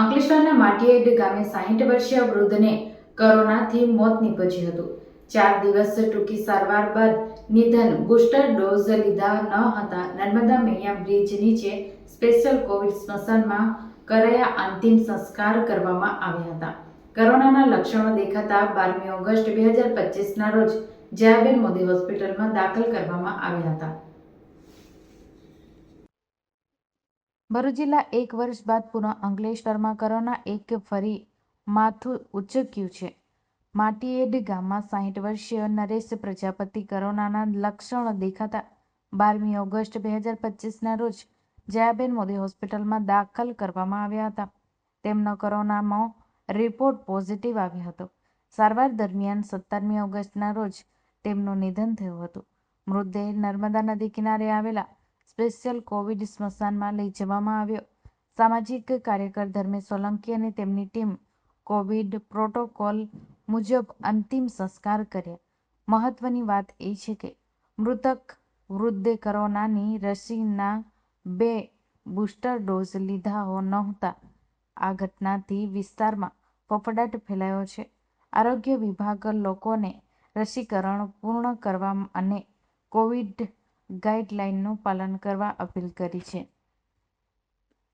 અંકલેશ્વરના માટીએડ ગામે સાહીઠ વર્ષીય વૃદ્ધને કોરોનાથી મોત નીપજ્યું હતું. ચાર દિવસ ટૂંકી સારવાર બાદ નિધન, બુસ્ટર ડોઝ લીધા ન હતા. નર્મદા મૈયા બ્રિજ નીચે સ્પેશિયલ કોવિડ સ્મશાનમાં કરાયા અંતિમ સંસ્કાર કરવામાં આવ્યા હતા. કોરોનાના લક્ષણો દેખાતા બારમી ઓગસ્ટ બે હજાર પચીસના રોજ જયાબેન મોદી હોસ્પિટલમાં દાખલ કરવામાં આવ્યા હતા. ભરૂચ જિલ્લા એક વર્ષ બાદ પુનઃ અંકલેશ્વરમાં કોરોના એક ફરી માથું ઉચક્યું છે. માટીએડ ગામમાં સાહીઠ વર્ષીય નરેશ પ્રજાપતિ કોરોનાના લક્ષણો દેખાતા બારમી ઓગસ્ટ બે હજાર પચીસના રોજ જયાબેન મોદી હોસ્પિટલમાં દાખલ કરવામાં આવ્યા હતા. તેમનો કોરોનામાં રિપોર્ટ પોઝિટિવ આવ્યો હતો. સારવાર દરમિયાન સત્તરમી ઓગસ્ટના રોજ તેમનું નિધન થયું હતું. મૃતદેહ નર્મદા નદી કિનારે આવેલા સ્પેશિયલ કોવિડ સ્મશાનમાં લઈ જવામાં આવ્યો. સામાજિક કાર્યકર ધર્મેશ સોલંકી અને તેમની ટીમ કોવિડ પ્રોટોકોલ મુજબ અંતિમ સંસ્કાર કર્યા. મહત્વની વાત એ છે કે મૃતક વૃદ્ધે કોરોનાની રસીના બે બુસ્ટર ડોઝ લીધા નહોતા. આ ઘટનાથી વિસ્તારમાં ફફડાટ ફેલાયો છે. આરોગ્ય વિભાગ લોકોને રસીકરણ પૂર્ણ કરવા અને કોવિડ ગાઈડલાઈનનું પાલન કરવા અપીલ કરી છે.